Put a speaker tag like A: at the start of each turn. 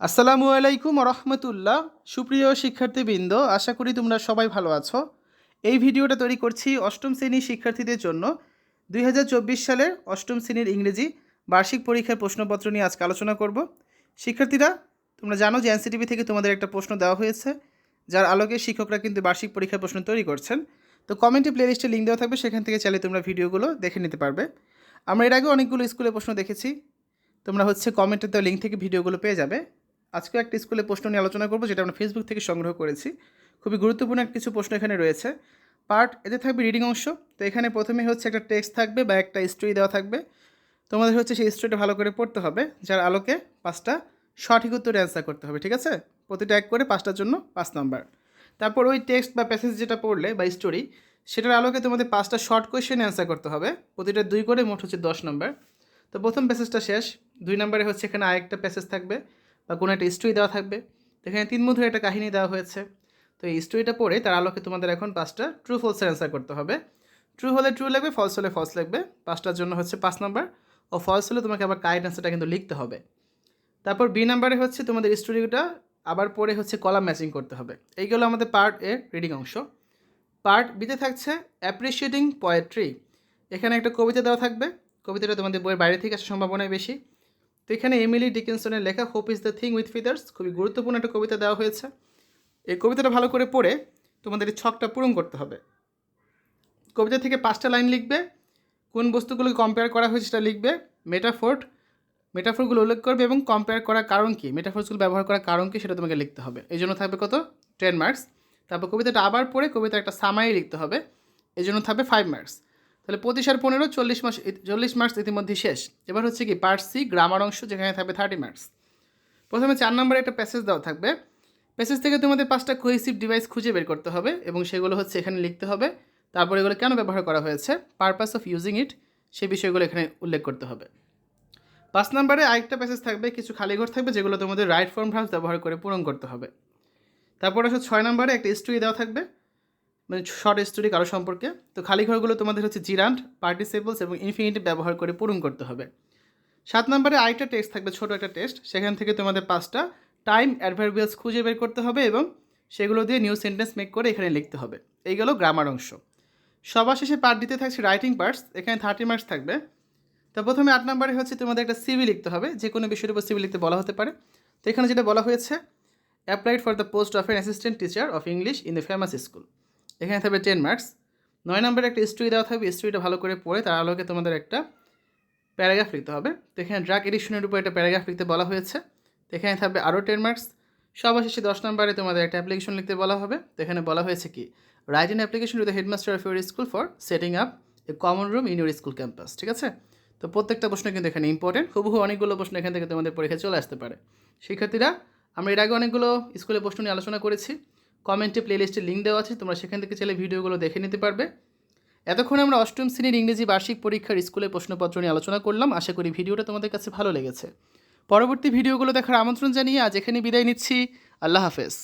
A: আসসালামু আলাইকুম রহমতুল্লাহ সুপ্রিয় শিক্ষার্থীবৃন্দ, আশা করি তোমরা সবাই ভালো আছো। এই ভিডিওটা তৈরি করছি অষ্টম শ্রেণির শিক্ষার্থীদের জন্য। দুই হাজার চব্বিশ সালের অষ্টম শ্রেণির ইংরেজি বার্ষিক পরীক্ষার প্রশ্নপত্র নিয়ে আজকে আলোচনা করব। শিক্ষার্থীরা, তোমরা জানো যে এনসিটিভি থেকে তোমাদের একটা প্রশ্ন দেওয়া হয়েছে, যার আলোকে শিক্ষকরা কিন্তু বার্ষিক পরীক্ষার প্রশ্ন তৈরি করছেন। তো কমেন্টে প্লেলিস্টে লিঙ্ক দেওয়া থাকবে, সেখান থেকে চাইলে তোমরা ভিডিওগুলো দেখে নিতে পারবে। আমরা এর আগে অনেকগুলো স্কুলে প্রশ্ন দেখেছি। তোমরা হচ্ছে কমেন্টে দেওয়া লিঙ্ক থেকে ভিডিওগুলো পেয়ে যাবে। আজকে একটা স্কুলে প্রশ্ন নিয়ে আলোচনা করব, যেটা আমরা ফেসবুক থেকে সংগ্রহ করেছি। খুবই গুরুত্বপূর্ণ কিছু প্রশ্ন এখানে রয়েছে। পার্ট এতে থাকবে রিডিং অংশ। তো এখানে প্রথমে হচ্ছে একটা টেক্সট থাকবে বা একটা স্টোরি দেওয়া থাকবে। তোমাদের হচ্ছে সেই স্টোরিটা ভালো করে পড়তে হবে, যার আলোকে পাঁচটা সঠিক উত্তরে অ্যান্সার করতে হবে, ঠিক আছে? প্রতিটা এক করে পাঁচটার জন্য পাঁচ নাম্বার তারপর ওই টেক্সট বা প্যাসেজ যেটা পড়লে বা স্টোরি সেটার আলোকে তোমাদের পাঁচটা শর্ট কোয়েশ্চেন অ্যান্সার করতে হবে। প্রতিটা দুই করে মোট হচ্ছে দশ নম্বর তো প্রথম প্যাসেজটা শেষ। দুই নম্বরে হচ্ছে এখানে আরেকটা প্যাসেজ থাকবে। বা কোনো একটা স্টোরি দেওয়া থাকবে। তো এখানে তিন মধুর একটা কাহিনী দেওয়া হয়েছে। তো এই স্টোরিটা পড়ে তার আলোকে তোমাদের এখন পাঁচটা ট্রু ফলসের অ্যান্সার করতে হবে। ট্রু হলে ট্রু লাগবে ফলস হলে ফলস লাগবে। পাঁচটার জন্য হচ্ছে পাঁচ নাম্বার ও ফলস হলে তোমাকে আবার কারেক্ট অ্যান্সারটা কিন্তু লিখতে হবে। তারপর বি নাম্বারে হচ্ছে তোমাদের স্টোরিটা আবার পরে হচ্ছে কলাম ম্যাচিং করতে হবে। এইগুলো আমাদের পার্ট এর রিডিং অংশ। পার্ট বিতে থাকছে অ্যাপ্রিসিয়েটিং পোয়েট্রি এখানে একটা কবিতা দেওয়া থাকবে। কবিতাটা তোমাদের বইয়ের বাইরে থেকে আসার সম্ভাবনাই বেশি। তো এখানে এমিলি ডিকিনসনের লেখা hope is the thing with feathers, খুবই গুরুত্বপূর্ণ একটা কবিতা দেওয়া হয়েছে। এই কবিতাটা ভালো করে পড়ে তোমাদের এই ছকটা পূরণ করতে হবে। কবিতা থেকে পাঁচটা লাইন লিখবে, কোন বস্তুগুলোকে কম্পেয়ার করা হয়েছে সেটা লিখবে মেটাফোর্ট মেটাফোরগুলো উল্লেখ করবে এবং কম্পেয়ার করার কারণ কী মেটাফোর্সগুলো ব্যবহার করার কারণ কী সেটা তোমাকে লিখতে হবে। এই জন্য থাকবে কত? টেন মার্কস তারপর কবিতাটা আবার পড়ে কবিতা একটা সামারি লিখতে হবে, এই জন্য থাকবে ফাইভ মার্কস তাহলে পঁচিশ আর পনেরো, চল্লিশ মাস চল্লিশ মার্কস ইতিমধ্যে শেষ। এবার হচ্ছে কি পার্ট সি গ্রামার অংশ, যেখানে থাকবে থার্টি মার্কস প্রথমে চার নম্বরে একটা প্যাসেজ দেওয়া থাকবে। প্যাসেজ থেকে তোমাদের পাঁচটা কোহেসিভ ডিভাইস খুঁজে বের করতে হবে এবং সেগুলো হচ্ছে এখানে লিখতে হবে। তারপর এগুলো কেন ব্যবহার করা হয়েছে? পারপাস অফ ইউজিং ইট সেই বিষয়গুলো এখানে উল্লেখ করতে হবে। পাঁচ নম্বরে আরেকটা প্যাসেজ থাকবে, কিছু খালি ঘর থাকবে, যেগুলো তোমাদের রাইট ফর্ম ভার্স ব্যবহার করে পূরণ করতে হবে। তারপর আসলে ছয় নম্বরে একটা স্টোরি দেওয়া থাকবে। মানে শর্ট স্টোরি কারও সম্পর্কে। তো খালি ঘরগুলো তোমাদের হচ্ছে জিরান্ট, পার্টিসিপলস এবং ইনফিনিটিভ ব্যবহার করে পূরণ করতে হবে। সাত নম্বরে আরেকটা টেস্ট থাকবে, ছোটো একটা টেস্ট সেখান থেকে তোমাদের পাঁচটা টাইম অ্যাডভার্বিয়ালস খুঁজে বের করতে হবে এবং সেগুলো দিয়ে নিউ সেন্টেন্স মেক করে এখানে লিখতে হবে। এইগুলো গ্রামার অংশ। সবার শেষে পার্ট দিতে থাকছে রাইটিং পার্টস এখানে থার্টি মার্কস থাকবে। তো প্রথমে আট নম্বরে হচ্ছে তোমাদের একটা সিভি লিখতে হবে, যে কোনো বিষয়ের উপর সিভি লিখতে বলা হতে পারে। তো এখানে যেটা বলা হয়েছে applied for the post of an assistant teacher of English in the famous school এখানে থাকবে টেন মার্কস নয় নম্বরে একটা স্টোরি দেওয়া থাকবে। স্টোরিটা ভালো করে পড়ে তার আলোকে তোমাদের একটা প্যারাগ্রাফ লিখতে হবে। তো এখানে ড্রাগ এডিশনের উপর একটা প্যারাগ্রাফ লিখতে বলা হয়েছে। তো এখানে থাকবে আরও টেন মার্কস সর্বশেষে দশ নম্বরে তোমাদের একটা অ্যাপ্লিকেশন লিখতে বলা হবে। তো এখানে বলা হয়েছে কি write in application to the headmaster of your school for setting up a common room in your school campus ঠিক আছে? তো প্রত্যেকটা প্রশ্ন কিন্তু এখানে ইম্পর্টেন্ট হুবহু অনেকগুলো প্রশ্ন এখান থেকে তোমাদের পরীক্ষায় চলে আসতে পারে। শিক্ষার্থীরা, আমরা এর আগে অনেকগুলো স্কুলে প্রশ্ন নিয়ে আলোচনা করেছি। কমেন্টে প্লেলিস্টে লিঙ্ক দেওয়া আছে, তোমরা সেখান থেকে চাইলে ভিডিওগুলো দেখে নিতে পারবে। এতক্ষণ আমরা অষ্টম শ্রেণির ইংরেজি বার্ষিক পরীক্ষার স্কুলে প্রশ্নপত্র নিয়ে আলোচনা করলাম। আশা করি ভিডিওটা তোমাদের কাছে ভালো লেগেছে। পরবর্তী ভিডিওগুলো দেখার আমন্ত্রণ জানিয়ে আজ এখানে বিদায় নিচ্ছি। আল্লাহ হাফেজ।